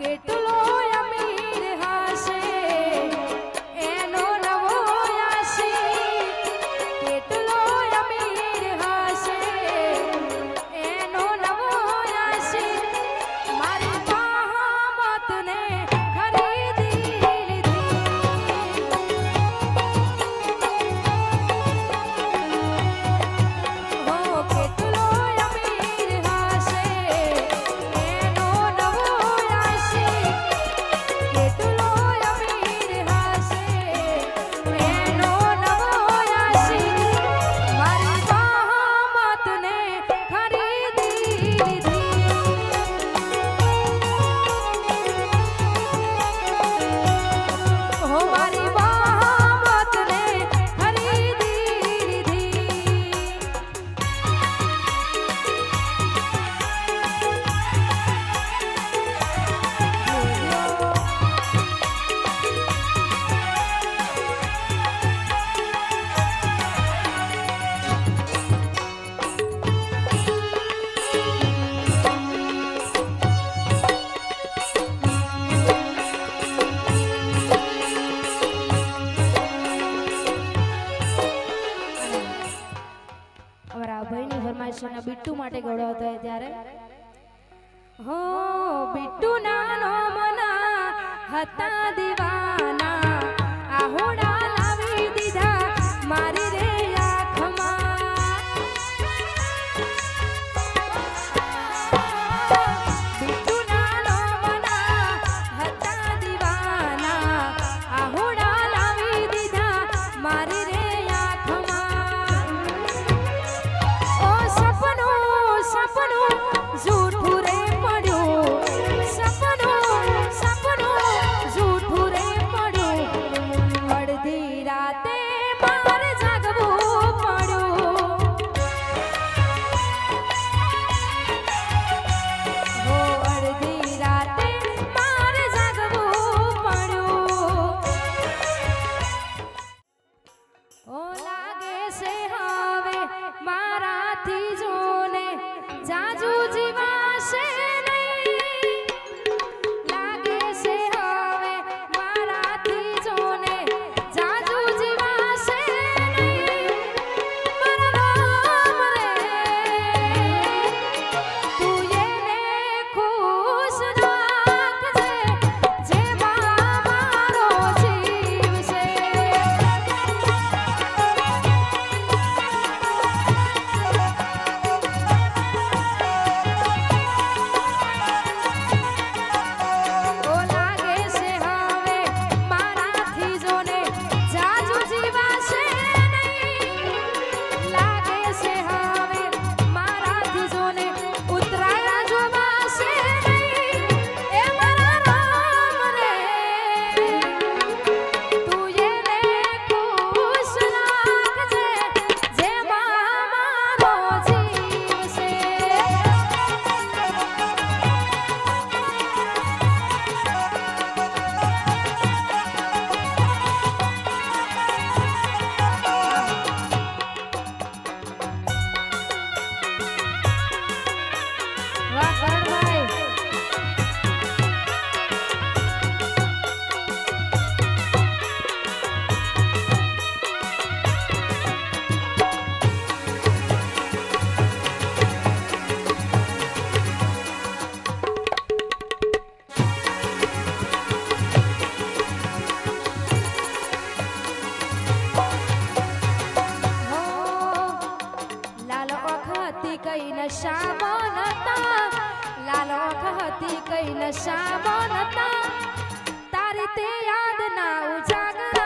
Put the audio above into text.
கேட்டு ભાઈની ફરમાઈશ અને બિટ્ટુ માટે ગળાવતો હોય ત્યારે? હો બિટ્ટુ નાનો મના હતા દીવાના. આહોડા say गई नशा बनता तारी ते याद ना उजागर